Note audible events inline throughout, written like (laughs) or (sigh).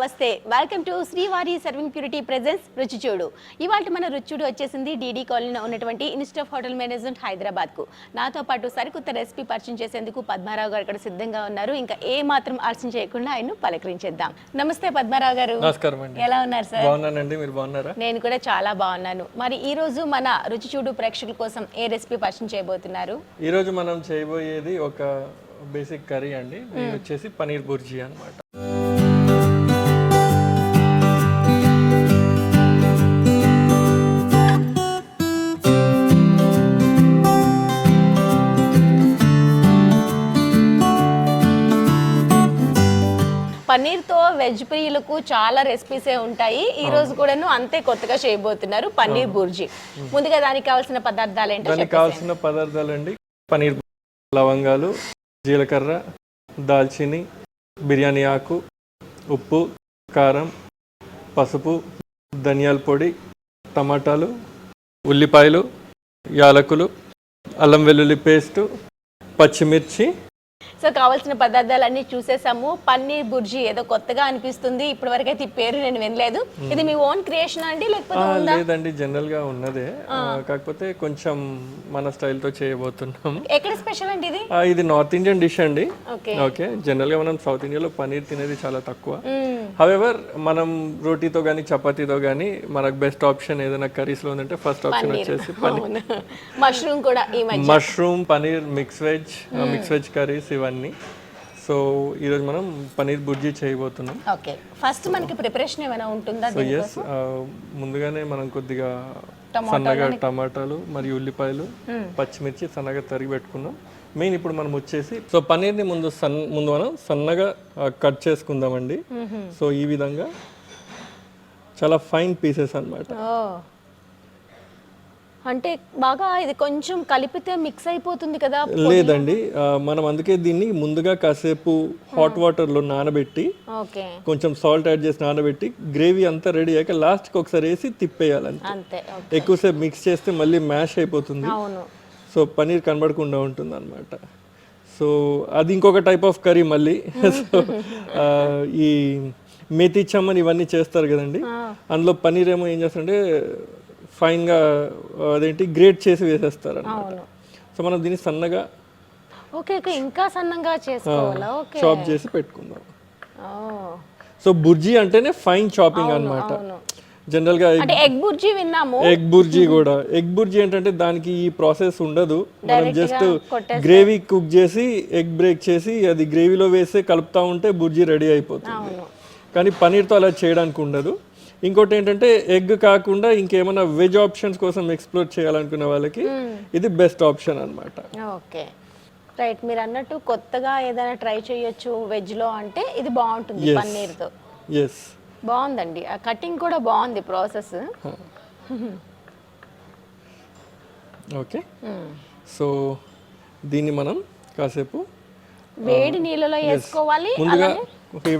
నమస్తే. Welcome to Srivari serving purity presence రుచి చూడు ఇవాళ మన రుచి చూడు వచ్చేసింది డీడీ కాలనీలో ఉన్నటువంటి ఇన్స్టిట్యూట్ ఆఫ్ హోటల్ మేనేజ్మెంట్ హైదరాబాద్కు నాతో పాటు సరికొత్త రెసిపీ పరిచయం చేసేందుకు పద్మారావు గారు ఇక్కడ సిద్ధంగా ఉన్నారు. ఇంకా ఏ మాత్రం ఆలస్యం చేయకుండా ఆయన పలకరించేద్దాం. నమస్తే పద్మారావు గారు. ఎలా ఉన్నారు సార్? బాగున్నానండి. మీరు బాగున్నారా? నేను కూడా చాలా బాగున్నాను. మరి ఈ రోజు మన రుచి చూడు ప్రేక్షకుల కోసం ఏ రెసిపీ పరిచయం చేయబోతున్నారు? ఈరోజు మనం చేయబోయేది ఒక బేసిక్ కర్రీ అండి. వచ్చేసి పనీర్ బుర్జీ అన్నమాట. వెజ్ ప్రియులకు చాలా రెసిపీసే ఉంటాయి. ఈ రోజు కూడాను అంతే కొత్తగా చేయబోతున్నారు పన్నీర్ బుర్జీ. ముందుగా దానికి కావాల్సిన పదార్థాలు ఏంటో దానికి కావాల్సిన పదార్థాలు అండి పనీర్ లవంగాలు జీలకర్ర దాల్చిని బిర్యానీ ఆకు ఉప్పు కారం పసుపు ధనియాల పొడి టమాటాలు ఉల్లిపాయలు యాలకులు అల్లం వెల్లుల్లి పేస్టు పచ్చిమిర్చి సో కావాల్సిన పదార్థాలన్నీ చూసేసాము. పన్నీర్ బుర్జీ ఏదో కొత్తగా అనిపిస్తుంది. ఇప్పటి వరకు అయితే ఈ పేరు నేను వినలేదు. ఇది మీ ఓన్ క్రియేషన్ అండి? లేకపోతే లేదండి జనరల్గా ఉన్నదే. కాకపోతే కొంచెం మన స్టైల్తో చేయబోతున్నాం. ఎక్కడ స్పెషల్ అండి ఇది? ఇది నార్త్ ఇండియన్ డిష్ అండి. ఓకే. జనరల్గా మనం సౌత్ ఇండియాలో పనీర్ తినేది చాలా తక్కువ. హవెవర్ మనం రోటీతో కానీ చపాతీతో కానీ మనకు బెస్ట్ ఆప్షన్ ఏదైనా కర్రీస్లో ఉందంటే ఫస్ట్ ఆప్షన్ వచ్చేసి మష్రూమ్ కూడా mushroom paneer mix veg mix veg curries ఇవన్నీ సో ఈరోజు మనం పనీర్ బుర్జీ చేయబోతున్నాం. ఓకే. ఫస్ట్ మనకి ప్రిపరేషన్ ఏమైనా ఉంటుందా సో ఎస్ ముందుగానే మనం కొద్దిగా సన్నగా టమాటాలు మరియు ఉల్లిపాయలు పచ్చిమిర్చి సన్నగా తరిగి పెట్టుకున్నాం మెయిన్ ఇప్పుడు మనం వచ్చేసి సో పనీర్ని ముందు సన్ ముందు మనం సన్నగా కట్ చేసుకుందామండి. సో ఈ విధంగా చాలా ఫైన్ పీసెస్ అన్నమాట. ఓ. అంటే బాగా ఇది కొంచెం కలిపితే మిక్స్ అయిపోతుంది కదా లేదండి. మనం అందుకే దీన్ని ముందుగా కాసేపు హాట్ వాటర్లో నానబెట్టి ఓకే. కొంచెం సాల్ట్ యాడ్ చేసి నానబెట్టి గ్రేవీ అంతా రెడీ అయ్యాక లాస్ట్కి ఒకసారి వేసి అంతే ఓకే. ఎక్కువసేపు మిక్స్ చేస్తే మళ్ళీ మ్యాష్ అయిపోతుంది. సో పనీర్ కనబడకుండా ఉంటుంది అనమాట సో అది ఇంకొక టైప్ ఆఫ్ కర్రీ మళ్ళీ. (laughs) సో ఈ మేతి చమ్మన్ ఇవన్నీ చేస్తారు కదండి. అందులో పనీర్ ఏమో ఏం చేస్తారంటే ఫైన్గా అదేంటి గ్రేట్ చేసి వేసేస్తారు సో మనం దీన్ని సన్నగా ఓకే ఓకే ఇంకా సన్నంగా చేసుకోవాలా? ఓకే. చాప్ చేసి పెట్టుకుందాం. సో బుర్జీ అంటేనే ఫైన్ చాపింగ్ అన్నమాట. అవును. జనరల్గా అంటే ఎగ్ బుర్జీ విన్నాము. ఎగ్ బుర్జీ కూడా. ఎగ్ బుర్జీ ఏంటంటే దానికి ఈ ప్రాసెస్ ఉండదు. మనం జస్ట్ గ్రేవీ కుక్ చేసి ఎగ్ బ్రేక్ చేసి అది గ్రేవీలో వేసి కలుపుతా ఉంటే బుర్జీ రెడీ అయిపోతుంది. కానీ పనీర్తో అలా చేయడానికి ఉండదు. ఇంకోటి ఏంటంటే ఎగ్ కాకుండా ఇంకేమైనా వెజ్ ఆప్షన్స్ కోసం ఎక్స్ప్లోర్ చేయాలనుకునే వాళ్ళకి ఇది బెస్ట్ ఆప్షన్ అన్నమాట. ఓకే. రైట్ మీరు అన్నట్టు కొత్తగా ఏదైనా ట్రై చేయొచ్చు వెజ్లో అంటే ఇది బాగుంటుంది. పన్నీర్తో. ఎస్ బాగుందండి. ఆ కటింగ్ కూడా బాగుంది ప్రాసెస్. (laughs) ఓకే. సో దీన్ని మనం కాసేపు వేడి నీళ్ళలో వేసుకోవాలి ముందుగా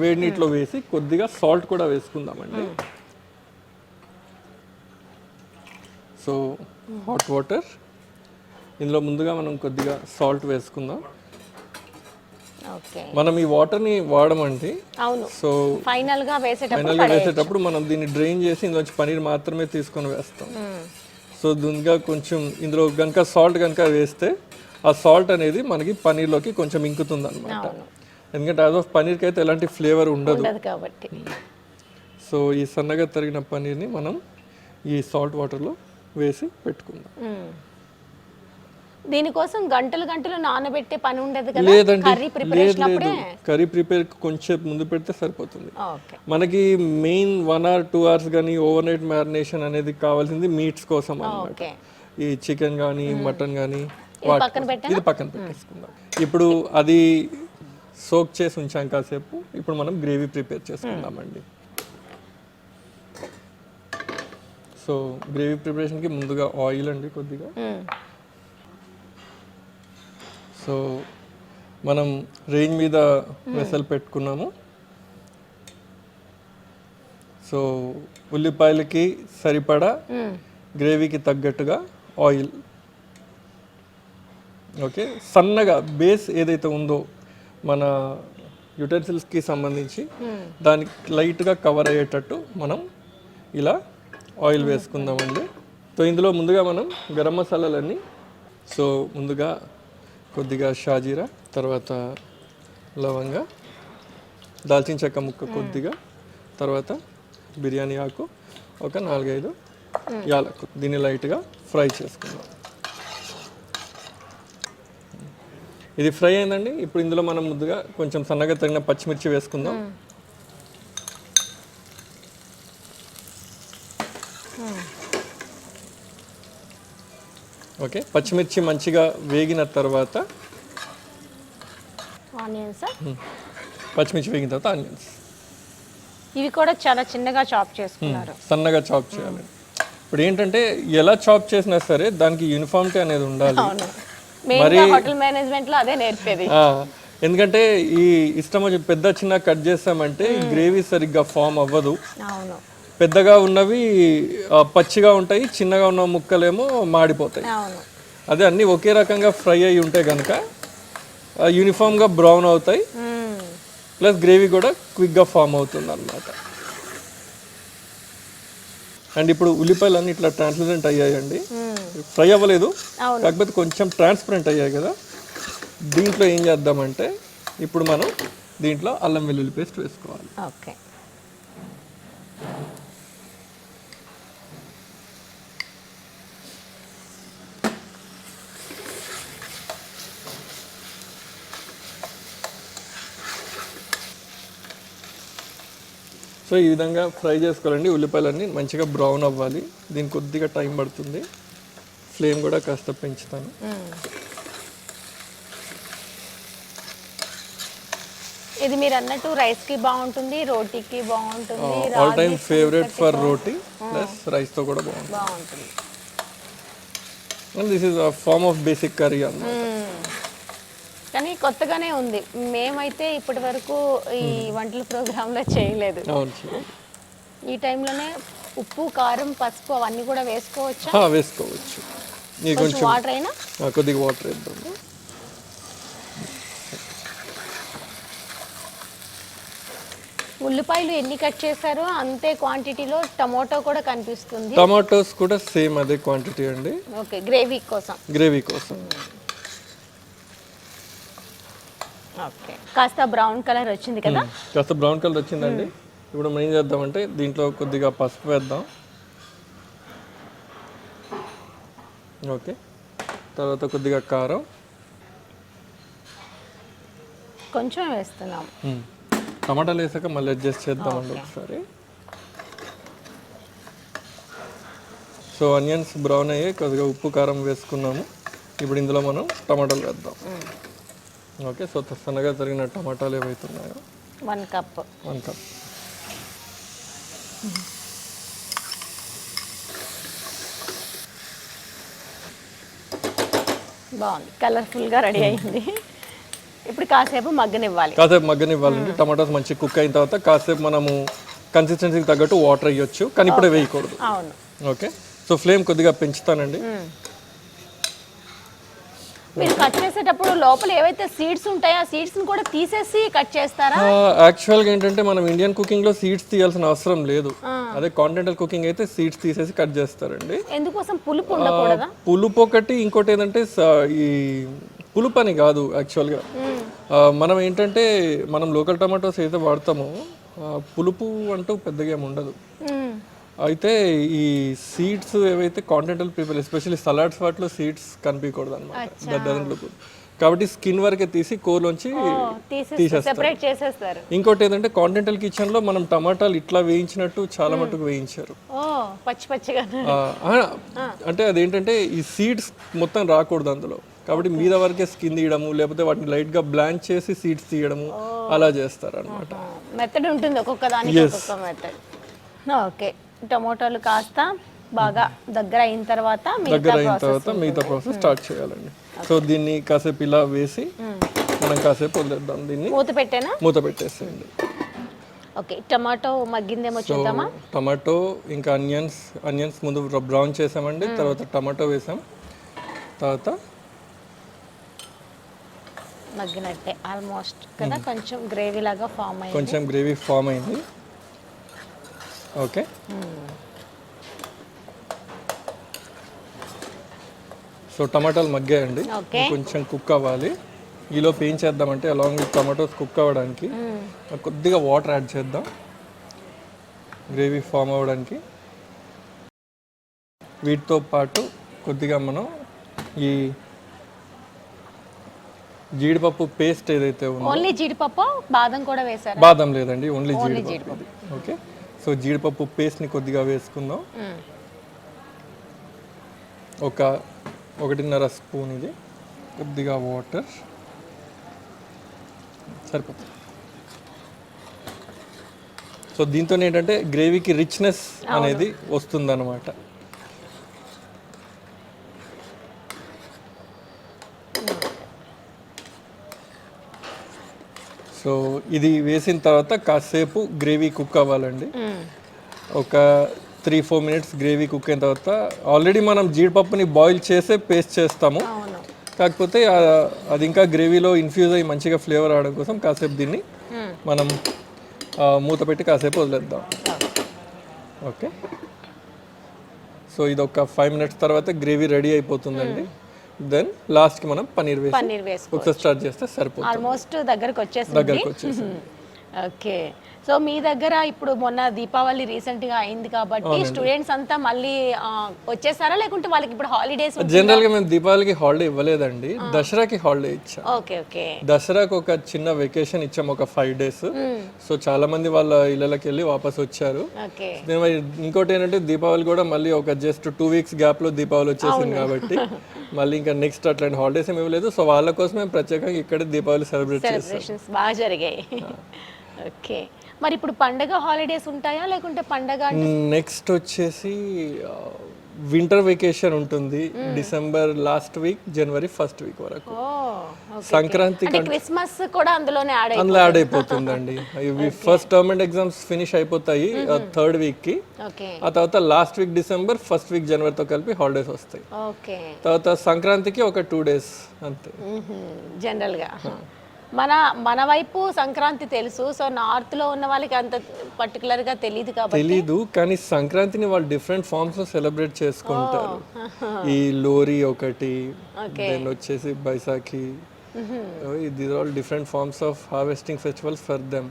వేడి నీటిలో వేసి కొద్దిగా సాల్ట్ కూడా వేసుకుందామండి. సో హాట్ వాటర్ ఇందులో ముందుగా మనం కొద్దిగా సాల్ట్ వేసుకుందాం. ఓకే. మనం ఈ వాటర్ని వాడమండి. అవును. సో ఫైనల్గా వేసేటప్పుడు ఫైనల్గా వేసేటప్పుడు మనం దీన్ని డ్రైన్ చేసి ఇందులోంచి పనీర్ మాత్రమే తీసుకొని వేస్తాం. సో దీనిగా కొంచెం ఇందులో కనుక సాల్ట్ కనుక వేస్తే ఆ సాల్ట్ అనేది మనకి పనీర్లోకి కొంచెం ఇంకుతుంది అనమాట ఎందుకంటే యాజ్ ఆఫ్ పనీర్కి అయితే ఎలాంటి ఫ్లేవర్ ఉండదు. ఉండదు కాబట్టి. సో ఈ సన్నగా తరిగిన పనీర్ని మనం ఈ సాల్ట్ వాటర్లో వేసి పెట్టుకుందాం. దీనికోసం గంటలు గంటలు నానబెట్టే పని ఉండదు కదా? లేదండి. కర్రీ ప్రిపరేషన్ అప్పుడే? కర్రీ ప్రిపేర్ కొంచెం ముందు పెడితే సరిపోతుంది. మనకి main one hour two hours కానీ ఓవర్ నైట్ మ్యారినేషన్ అనేది కావాల్సింది మీట్స్ కోసం అన్నమాట. ఓకే. ఈ చికెన్ కానీ మటన్ కానీ? ఇది పక్కన పెట్టేసుకుందాం. ఇప్పుడు అది సోక్ చేసి ఉంచాం కాసేపు. ఇప్పుడు మనం గ్రేవీ ప్రిపేర్ చేసుకుందామండి. సో గ్రేవీ ప్రిపరేషన్కి ముందుగా ఆయిల్ అండి కొద్దిగా. సో మనం రేంజ్ మీద వెసల్ పెట్టుకున్నాము. సో ఉల్లిపాయలకి సరిపడా. గ్రేవీకి తగ్గట్టుగా ఆయిల్. ఓకే సన్నగా బేస్ ఏదైతే ఉందో మన యుటెన్సిల్స్కి సంబంధించి దానికి లైట్గా కవర్ అయ్యేటట్టు మనం ఇలా ఆయిల్ వేసుకుందామండి. సో ఇందులో ముందుగా మనం గరం మసాలాలన్నీ సో ముందుగా కొద్దిగా షాజీరా తర్వాత లవంగ దాల్చిన చెక్క ముక్క కొద్దిగా తర్వాత బిర్యానీ ఆకు ఒక నాలుగైదు యాలకు దీన్ని లైట్గా ఫ్రై చేసుకుందాం. ఇది ఫ్రై అయిందండి. ఇప్పుడు ఇందులో మనం ముందుగా కొంచెం సన్నగా తగిన పచ్చిమిర్చి వేసుకుందాం. ఓకే. పచ్చిమిర్చి మంచిగా వేగిన తర్వాత? ఆనియన్స్ పచ్చిమిర్చి వేగిన తర్వాత ఆనియన్స్. ఇవి కూడా చాలా చిన్నగా చాప్ చేసుకున్నారు. సన్నగా చాప్ చేయాలి. ఇప్పుడు ఏంటంటే ఎలా చాప్ చేసినా సరే దానికి యూనిఫామిటీ అనేది ఉండాలి. మెయిన్గా హోటల్ మేనేజ్మెంట్లో అదే నేర్పేది. ఎందుకంటే ఈ ఇష్టం పెద్ద చిన్న కట్ చేస్తామంటే గ్రేవీ సరిగ్గా ఫామ్ అవ్వదు. అవును. పెద్దగా ఉన్నవి పచ్చిగా ఉంటాయి చిన్నగా ఉన్న ముక్కలేమో మాడిపోతాయి. అదే అన్నీ ఒకే రకంగా ఫ్రై అయి ఉంటే కనుక యూనిఫామ్గా బ్రౌన్ అవుతాయి. ప్లస్ గ్రేవీ కూడా క్విక్గా ఫామ్ అవుతుంది అనమాట అండ్ ఇప్పుడు ఉల్లిపాయలు అన్ని ఇట్లా ట్రాన్స్లూజెంట్ అయ్యాయండి. ఫ్రై అవ్వలేదు. కాకపోతే కొంచెం ట్రాన్స్పరెంట్ అయ్యాయి కదా. దీంట్లో ఏం చేద్దామంటే ఇప్పుడు మనం దీంట్లో అల్లం వెల్లుల్లి పేస్ట్ వేసుకోవాలి. ఓకే. సో ఈ విధంగా ఫ్రై చేసుకోవాలండి. ఉల్లిపాయలన్నీ మంచిగా బ్రౌన్ అవ్వాలి. దీనికి కొద్దిగా టైం పడుతుంది. ఫ్లేమ్ కూడా కాస్త పెంచుతాను. ఇది మీరు అన్నట్టు రైస్కి బాగుంటుంది రోటీకి బాగుంటుంది all time favourite for roti plus రైస్తో కూడా బాగుంటుంది. బాగుంటుంది. And this is a form of basic curry అన్నమాట. కానీ కొత్తగానే ఉంది. మేమైతే ఇప్పటి వరకు ఈ వంటల ప్రోగ్రాంలో చేయలేదు. ఈ టైంలోనే ఉప్పు కారం పసుపు అవన్నీ కూడా వేసుకోవచ్చా? వేసుకోవచ్చు. కొంచెం వాటర్ అయినా? కొద్దిగా వాటర్ వేద్దాము ఉల్లిపాయలు ఎన్ని కట్ చేశారో అంతే క్వాంటిటీలో టమోటో కూడా కనిపిస్తుంది. టమాటోస్ కూడా సేమ్ అదే క్వాంటిటీ అండి. ఓకే గ్రేవీ కోసం. గ్రేవీ కోసం. ఓకే. కాస్త బ్రౌన్ కలర్ వచ్చింది కదా? కాస్త బ్రౌన్ కలర్ వచ్చిందండి. ఇప్పుడు మనం ఏం చేద్దామంటే దీంట్లో కొద్దిగా పసుపు వేద్దాం. ఓకే. తర్వాత కొద్దిగా కారం. కొంచెం వేస్తున్నాం. టమాటాలు వేసాక మళ్ళీ అడ్జస్ట్ చేద్దామండి ఒకసారి. సో ఆనియన్స్ బ్రౌన్ అయ్యి కొద్దిగా ఉప్పు కారం వేసుకున్నాము. ఇప్పుడు ఇందులో మనం టమాటాలు వేద్దాం. ఓకే సో సన్నగా తరిగిన టమాటాలు ఏవైతే ఉన్నాయో వన్ కప్. One cup. బాగుంది. కలర్ఫుల్గా రెడీ అయింది. ఇప్పుడు కాసేపు మగ్గనివ్వాలి. కాసేపు మగ్గనివ్వాలండి. టమాటాస్ మంచి కుక్ అయిన తర్వాత కాసేపు మనము కన్సిస్టెన్సీకి తగ్గట్టు వాటర్ వేయొచ్చు కానీ ఇప్పుడే వేయకూడదు. అవును. ఓకే సో ఫ్లేమ్ కొద్దిగా పెంచుతానండి. మీరు కట్ చేసేటప్పుడు లోపల ఏవైతే సీడ్స్ ఉంటాయో ఆ సీడ్స్ కూడా తీసేసి కట్ చేస్తారా? యాక్చువల్గా ఏంటంటే మనం ఇండియన్ కుకింగ్లో సీడ్స్ తీయాల్సిన అవసరం లేదు. అదే కాంటినెంటల్ కుకింగ్ అయితే సీడ్స్ తీసేసి కట్ చేస్తారండి. ఎందుకోసం పులుపు ఉండకూడదా? పులుపు ఒకటి ఇంకోటి ఏంటంటే ఈ పులుపు అని కాదు యాక్చువల్గా మనం ఏంటంటే మనం లోకల్ టమాటోస్ అయితే వాడతామో పులుపు అంటూ పెద్దగా ఏమి ఉండదు. అయితే ఈ సీడ్స్ ఏవైతే కాంటినెంటల్ పీపుల్ ఎస్పెషల్లీ సలాడ్స్ వాటిలో సీడ్స్ కనిపించకూడదు అనమాట కాబట్టి స్కిన్ వరకే తీసి కోలోంచి తీసేస్తారు. ఇంకోటి ఏంటంటే కాంటినెంటల్ కిచెన్లో మనం టమాటాలు ఇట్లా వేయించినట్టు చాలా మటుకు వేయించారు. అంటే అదేంటంటే ఈ సీడ్స్ మొత్తం రాకూడదు అందులో. కాబట్టి మీద వరకే స్కిన్ తీయడము లేకపోతే వాటిని లైట్గా బ్లాంచ్ చేసి సీడ్స్ తీయడము అలా చేస్తారు అనమాట మెథడ్ ఉంటుంది ఒక్కొక్క దానికి ఓకే. టమోటాలు కాస్త బాగా దగ్గర అయిన తర్వాత దగ్గర అయిన తర్వాత మిగతా ప్రాసెస్ స్టార్ట్ చేయాలండి. సో దీన్ని కాసేపు ఇలా వేసి మనం కాసేపు వదిలేద్దాం దీన్ని. మూత పెట్టేనా? మూత పెట్టేసేయండి. ఓకే టమాటో మగ్గిందేమో చూద్దామా? టమాటో ఇంకా ఆనియన్స్ ఆనియన్స్ ముందు బ్రౌన్ చేసామండి తర్వాత టమాటో వేసాం. తర్వాత మగ్గినట్టే ఆల్మోస్ట్ కదా కొంచెం గ్రేవీ లాగా ఫామ్ అయ్యింది కొంచెం గ్రేవీ ఫామ్ అయింది. ఓకే. సో టమాటాలు మగ్గాయండి. కొంచెం కుక్ అవ్వాలి. ఈలోపు ఏం చేద్దామంటే అలాంగ్ విత్ టమాటోస్ కుక్ అవ్వడానికి కొద్దిగా వాటర్ యాడ్ చేద్దాం. గ్రేవీ ఫామ్ అవ్వడానికి. వీటితో పాటు కొద్దిగా మనం ఈ జీడిపప్పు పేస్ట్ ఏదైతే ఉందో ఓన్లీ జీడిపప్పు బాదం కూడా వేసారా? బాదం లేదండి ఓన్లీ జీడిపప్పు. ఓకే. సో జీడిపప్పు పేస్ట్ని కొద్దిగా వేసుకుందాం. ఒక ఒకటిన్నర స్పూన్ ఇది. కొద్దిగా వాటర్ సరిపోతుంది. సో దీంతో ఏంటంటే గ్రేవీకి రిచ్నెస్ అనేది వస్తుందన్నమాట. సో ఇది వేసిన తర్వాత కాసేపు గ్రేవీ కుక్ అవ్వాలండి. ఒక three four minutes gravy cook అయిన తర్వాత ఆల్రెడీ మనం జీడిపప్పుని బాయిల్ చేసే పేస్ట్ చేస్తాము. కాకపోతే అది ఇంకా గ్రేవీలో ఇన్ఫ్యూజ్ అయ్యి మంచిగా ఫ్లేవర్ రావడం కోసం కాసేపు దీన్ని. మనం మూత పెట్టి కాసేపు వదిలేద్దాం. ఓకే. సో ఇది ఒక ఫైవ్ మినిట్స్ తర్వాత గ్రేవీ రెడీ అయిపోతుందండి. దెన్ లాస్ట్కి మనం పన్నీర్ వేసి పన్నీర్ వేసుకో ఒకసారి స్టార్ట్ చేస్తే సరిపోతుంది. ఆల్మోస్ట్ దగ్గరకు వచ్చేసింది దగ్గరకు వచ్చేసి (laughs) ఓకే. సో మీ దగ్గర ఇప్పుడు మొన్న దీపావళి రీసెంట్గా అయింది కాబట్టి స్టూడెంట్స్ అంతా మళ్ళీ వచ్చేసారా? లేకుంటే వాళ్ళకి ఇప్పుడు హాలిడేస్ జనరల్గా మేము దీపావళికి హాలిడే ఇవ్వలేదండి. దసరాకి హాలిడే ఇచ్చాం. Okay okay. దసరాకు ఒక చిన్న వెకేషన్ ఇచ్చాం ఒక ఫైవ్ డేస్. సో చాలా మంది వాళ్ళ ఇళ్ళకి వెళ్ళి వాపస్ వచ్చారు. ఇంకోటి ఏంటంటే దీపావళి కూడా మళ్ళీ ఒక జస్ట్ టూ వీక్స్ గ్యాప్లో దీపావళి వచ్చేసింది కాబట్టి (laughs) మళ్ళీ ఇంకా నెక్స్ట్ అట్లాంటి హాలిడేస్ ఏమి ఇవ్వలేదు. సో వాళ్ళ కోసం మేము ప్రత్యేకంగా ఇక్కడే దీపావళి సెలబ్రేట్ చేస్తాం బాగా జరిగాయి. ఓకే. మరి ఇప్పుడు పండగ హాలిడేస్ ఉంటాయా? లేకుంటే పండగ నెక్స్ట్ వచ్చేసి వింటర్ వెకేషన్ ఉంటుంది. డిసెంబర్ లాస్ట్ వీక్ జనవరి ఫస్ట్ వీక్ వరకు. సంక్రాంతి క్రిస్మస్ కూడా అందులోనే అందులో యాడ్ అయిపోతుందండి. (laughs) ఇవి first term and exams finish అయిపోతాయి థర్డ్ వీక్కి ఆ తర్వాత last week December first week జనవరితో కలిపి హాలిడేస్ వస్తాయి. ఓకే. తర్వాత సంక్రాంతికి ఒక టూ డేస్ అంతే. జనరల్గా మన మన వైపు సంక్రాంతి తెలుసు సో నార్త్లో ఉన్న వాళ్ళకి అంత పర్టికులర్గా తెలియదు కాబట్టి. తెలీదు కానీ సంక్రాంతిని వాళ్ళు డిఫరెంట్ ఫార్మ్స్లో సెలబ్రేట్ చేసుకుంటారు. ఈ లోరీ ఒకటి దెన్ వచ్చేసి Baisakhi these all different forms of harvesting festivals for them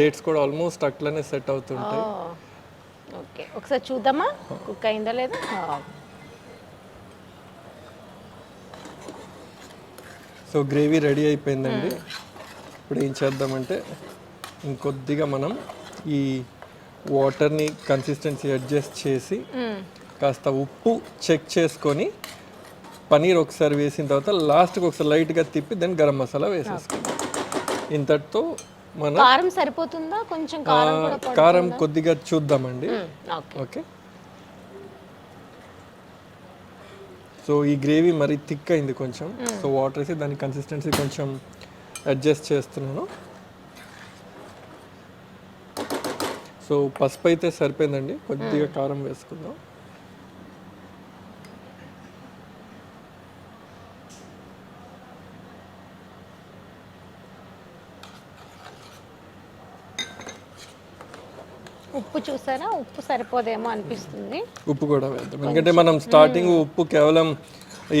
dates కూడా ఆల్మోస్ట్ అట్లనే సెట్ అవుతుంటాయి. ఓకే. ఒకసారి చూద్దామా? కుక్ అయిందా లేదా? సో గ్రేవీ రెడీ అయిపోయిందండి. ఇప్పుడు ఏం చేద్దామంటే ఇంకొద్దిగా మనం ఈ వాటర్ని కన్సిస్టెన్సీ అడ్జస్ట్ చేసి. కాస్త ఉప్పు చెక్ చేసుకొని పనీర్ ఒకసారి వేసిన తర్వాత లాస్ట్కి ఒకసారి లైట్గా తిప్పి దెన్ గరం మసాలా వేసేసుకుందాం ఇంతటితో మన కారం సరిపోతుందా? కొంచెం కారం కొద్దిగా చూద్దామండి. ఓకే? సో ఈ గ్రేవీ మరి థిక్ అయింది కొంచెం. సో వాటర్ వేసి దాని కన్సిస్టెన్సీ కొంచెం అడ్జస్ట్ చేస్తున్నాను. సో పసుపు అయితే సరిపోయిందండి. కొద్దిగా కారం వేసుకుందాం. ఉప్పు చూసారా? ఉప్పు సరిపోదేమో అనిపిస్తుంది. ఉప్పు కూడా వేద్దాం. ఎందుకంటే మనం స్టార్టింగ్ ఉప్పు కేవలం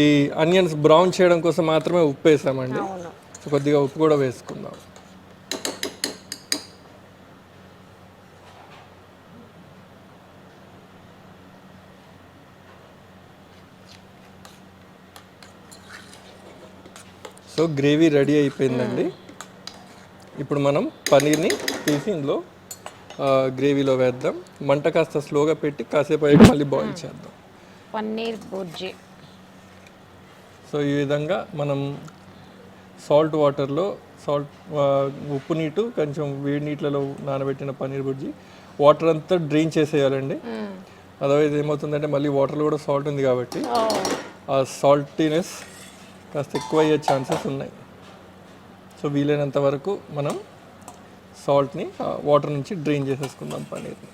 ఈ ఆనియన్స్ బ్రౌన్ చేయడం కోసం మాత్రమే ఉప్పు వేసామండి. అవును. సో కొద్దిగా ఉప్పు కూడా వేసుకుందాం. సో గ్రేవీ రెడీ అయిపోయిందండి. ఇప్పుడు మనం పనీర్ని తీసి ఇందులో గ్రేవీలో వేద్దాం. మంట కాస్త స్లోగా పెట్టి కాసేపు అయ్యాక మళ్ళీ బాయిల్ చేద్దాం. పన్నీర్ బుర్జీ. సో ఈ విధంగా మనం సాల్ట్ వాటర్లో సాల్ట్ ఉప్పు నీటు కొంచెం వేడి నీటిలో నానబెట్టిన పన్నీర్ బుజ్జి వాటర్ అంతా డ్రైన్ చేసేయాలండి. అదర్వైజ్ ఏమవుతుందంటే మళ్ళీ వాటర్లో కూడా సాల్ట్ ఉంది కాబట్టి ఆ సాల్టీనెస్ కాస్త ఎక్కువ అయ్యే ఛాన్సెస్ ఉన్నాయి. సో వీలైనంత వరకు మనం సాల్ట్ని వాటర్ నుంచి డ్రైన్ చేసేసుకుందాం పన్నీర్ని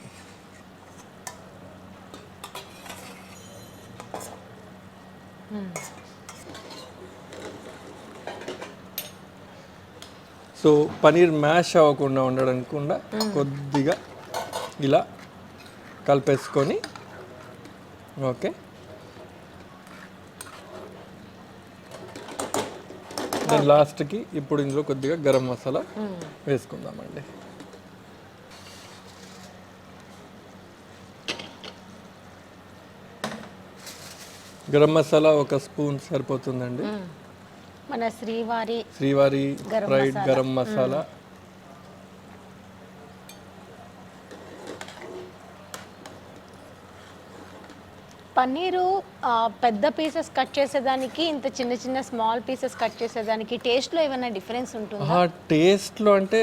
సో పనీర్ మ్యాష్ అవ్వకుండా ఉండడానికి కూడా కొద్దిగా ఇలా కలిపేసుకొని ఓకే. లాస్ట్కి ఇప్పుడు ఇందులో కొద్దిగా గరం మసాలా వేసుకుందామండి. గరం మసాలా ఒక స్పూన్ సరిపోతుందండి. మన శ్రీవారి శ్రీవారి ఫ్రైడ్. గరం మసాలా పన్నీరు పెద్ద పీసెస్ కట్ చేసేదానికి ఇంత చిన్న చిన్న స్మాల్ పీసెస్ కట్ చేసేదానికి టేస్ట్లో ఏమైనా డిఫరెన్స్ ఉంటుందా? ఆ టేస్ట్లో అంటే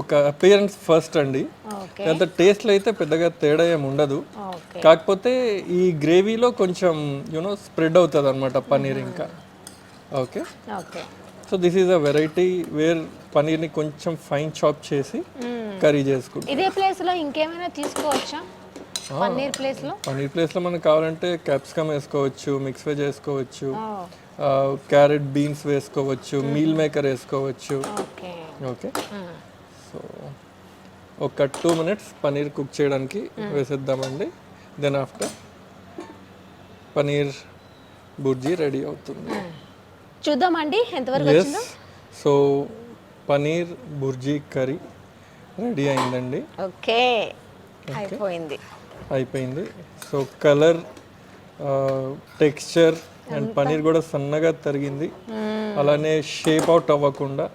ఒక అపియరెన్స్ ఫస్ట్ అండి. ఓకే. అంత టేస్ట్లో అయితే పెద్దగా తేడా ఏమి ఉండదు. ఓకే. కాకపోతే ఈ గ్రేవీలో కొంచెం యూనో స్ప్రెడ్ అవుతుంది అనమాట పన్నీర్ ఇంకా. Okay. Okay. So this is a variety where పన్నీర్ని కొంచెం ఫైన్ చాప్ చేసి కర్రీ చేసుకుంటాం. ఇదే ప్లేస్లో ఇంకేమైనా తీసుకోవచ్చా? పన్నీర్ ప్లేస్లో? పన్నీర్ ప్లేస్లో మనకు కావాలంటే క్యాప్సికమ్ వేసుకోవచ్చు మిక్స్ వెజ్ వేసుకోవచ్చు క్యారెట్ బీన్స్ వేసుకోవచ్చు మీల్ మేకర్ వేసుకోవచ్చు. ఓకే. ఓకే. సో ఒక టూ మినిట్స్ పన్నీర్ కుక్ చేయడానికి వేసేద్దామండి. Then after paneer bhurji ready అవుతుంది. చూద్దామండి ఎంతవరకు yes so paneer bhurji curry ready అయిందండి. ఓకే. అయిపోయింది. అయిపోయింది. So colour texture and paneer కూడా సన్నగా తరిగింది. అలానే షేప్ అవుట్ అవ్వకుండా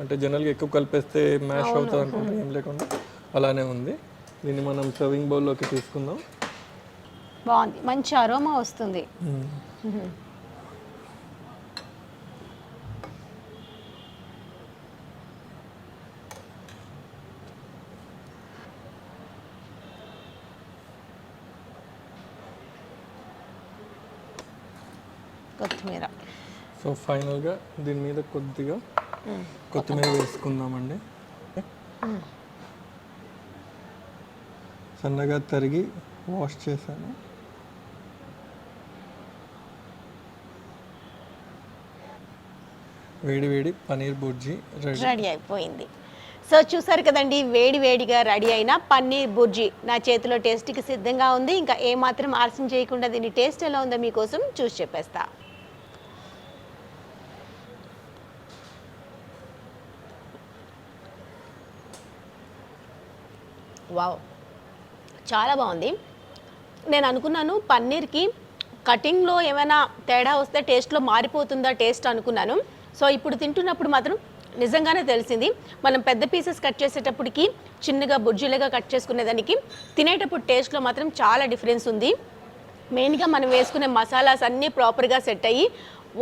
అంటే జనరల్గా ఎక్కువ కలిపేస్తే మ్యాష్ అవుతుంది అనుకుంటే ఏం లేకుండా అలానే ఉంది. దీన్ని మనం సర్వింగ్ బౌల్లోకి తీసుకుందాం. బాగుంది. మంచి అరోమా వస్తుంది కొత్తిమీర సో ఫైనల్గా దీని మీద కొద్దిగా కొత్తిమీర వేసుకుందామండి. సన్నగా తరిగి వాష్ చేశాను. వేడి వేడి పన్నీర్ బుర్జీ రెడీ. రెడీ అయిపోయింది. సో చూసారు కదండి వేడి వేడిగా రెడీ అయిన పన్నీర్ బుర్జీ నా చేతిలో టేస్ట్కి సిద్ధంగా ఉంది. ఇంకా ఏమాత్రం ఆలస్యం చేయకుండా దీని టేస్ట్ ఎలా ఉందో మీకోసం చూసి చెప్పేస్తా. వావ్. చాలా బాగుంది. నేను అనుకున్నాను పన్నీర్కి కటింగ్లో ఏమైనా తేడా వస్తే టేస్ట్లో మారిపోతుందా టేస్ట్ అనుకున్నాను. సో ఇప్పుడు తింటున్నప్పుడు మాత్రం నిజంగానే తెలిసింది. మనం పెద్ద పీసెస్ కట్ చేసేటప్పటికి చిన్నగా బుజ్జిలుగా కట్ చేసుకునేదానికి తినేటప్పుడు టేస్ట్లో మాత్రం చాలా డిఫరెన్స్ ఉంది. మెయిన్గా మనం వేసుకునే మసాలాస్ అన్నీ ప్రాపర్గా సెట్ అయ్యి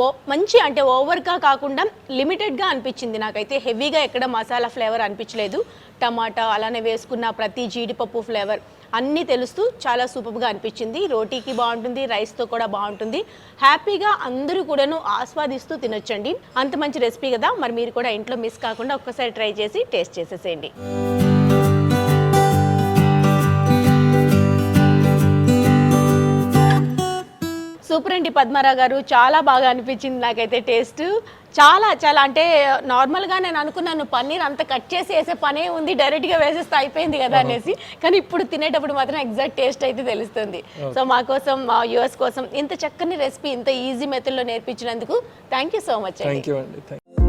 ఓ మంచి అంటే ఓవర్గా కాకుండా లిమిటెడ్గా అనిపించింది నాకైతే. హెవీగా ఎక్కడ మసాలా ఫ్లేవర్ అనిపించలేదు. టమాటా అలానే వేసుకున్న ప్రతి జీడిపప్పు ఫ్లేవర్ అన్నీ తెలుస్తూ చాలా సూపర్గా అనిపించింది. రోటీకి బాగుంటుంది రైస్తో కూడా బాగుంటుంది. హ్యాపీగా అందరూ కూడాను ఆస్వాదిస్తూ తినొచ్చండి. అంత మంచి రెసిపీ కదా. మరి మీరు కూడా ఇంట్లో మిస్ కాకుండా ఒక్కసారి ట్రై చేసి టేస్ట్ చేసేసేయండి. సూపర్ అండి పద్మారావు గారు. చాలా బాగా అనిపించింది నాకైతే టేస్ట్. చాలా చాలా అంటే నార్మల్గా నేను అనుకున్నాను పన్నీర్ అంత కట్ చేసి వేసే పనే ఉంది డైరెక్ట్గా వేసేస్తే అయిపోయింది కదా అనేసి. కానీ ఇప్పుడు తినేటప్పుడు మాత్రం ఎగ్జాక్ట్ టేస్ట్ అయితే తెలుస్తుంది. సో మా కోసం మా యూఎస్ కోసం ఇంత చక్కని రెసిపీ ఇంత ఈజీ మెథడ్లో నేర్పించినందుకు థ్యాంక్ యూ సో మచ్ అండి. థ్యాంక్ యూ అండి.